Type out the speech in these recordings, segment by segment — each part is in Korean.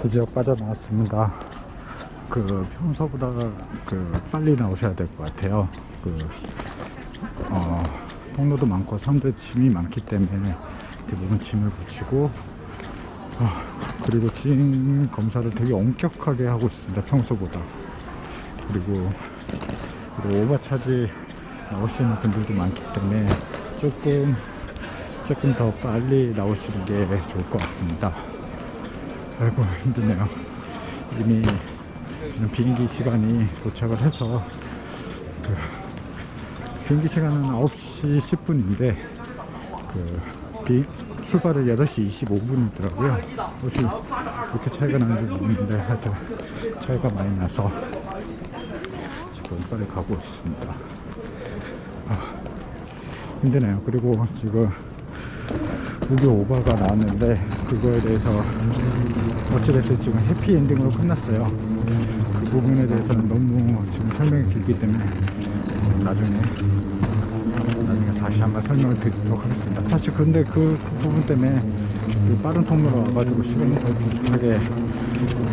드디어 빠져나왔습니다. 그 평소보다 그 빨리 나오셔야 될 것 같아요. 그 어, 통로도 많고 사람들 짐이 많기 때문에 대부분 짐을 붙이고 아, 그리고 짐 검사를 되게 엄격하게 하고 있습니다. 평소보다. 그리고 그리고 오버차지 나오시는 분들도 많기 때문에 조금 조금 더 빨리 나오시는 게 좋을 것 같습니다. 아이고 힘드네요. 이미 비행기 시간이 도착을 해서 그 비행기 시간은 9시 10분인데 그 비, 출발을 8시 25분이더라고요. 혹시 그렇게 차이가 나는지 모르겠는데 하여튼 차이가 많이 나서 지금 빨리 가고 있습니다. 아, 힘드네요. 그리고 지금 무료 오버가 나왔는데 그거에 대해서 어찌됐든 지금 해피엔딩으로 끝났어요. 그 부분에 대해서는 너무 지금 설명이 길기 때문에 나중에 나중에 다시 한번 설명을 드리도록 하겠습니다. 사실 근데 그, 그 부분 때문에 그 빠른 통로로 와가지고 시간이 거의 비슷하게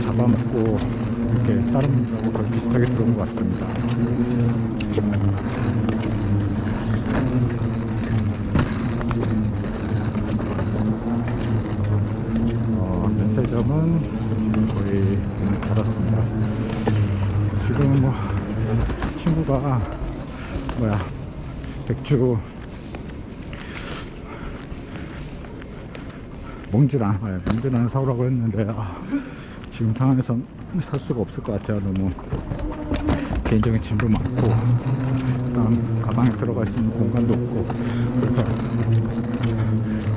잡아먹고 이렇게 다른 분들하고 거의 비슷하게 들어온 것 같습니다. 어, 면세점은 지금 거의 문을 닫았습니다. 지금 뭐 친구가 뭐야 백주 몽주란 네, 몽주란 사오라고 했는데 아, 지금 상황에선 살 수가 없을 것 같아요. 너무 개인적인 짐도 많고 가방에 들어갈 수 있는 공간도 없고 그래서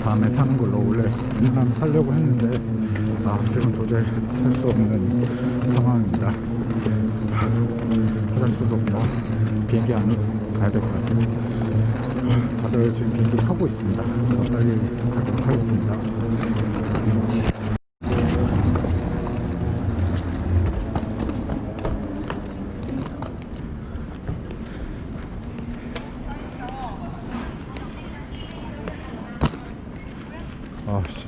다음에 사는 걸로 원래 일단 살려고 했는데 아 지금 도저히 살 수 없는 상황입니다. 화장실도 뭐 비행기 안으로 가야 될 것 같아요. 다들 지금 비행기 타고 있습니다. 그래서 빨리 가도록 하겠습니다. 아, 씨,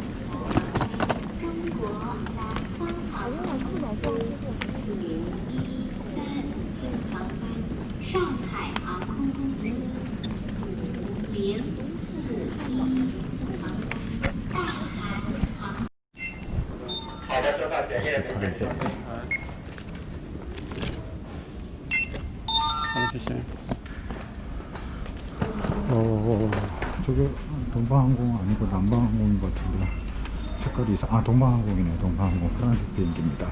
조심. 어, 저게 동방항공 아니고 남방항공인 것 같은데 색깔이 이상. 아, 동방항공이네. 동방항공 파란색 비행기입니다.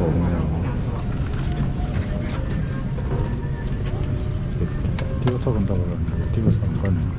빈자리가 없네요. 뛰어서 간다고 그러는데, 뛰어서 안 가네요.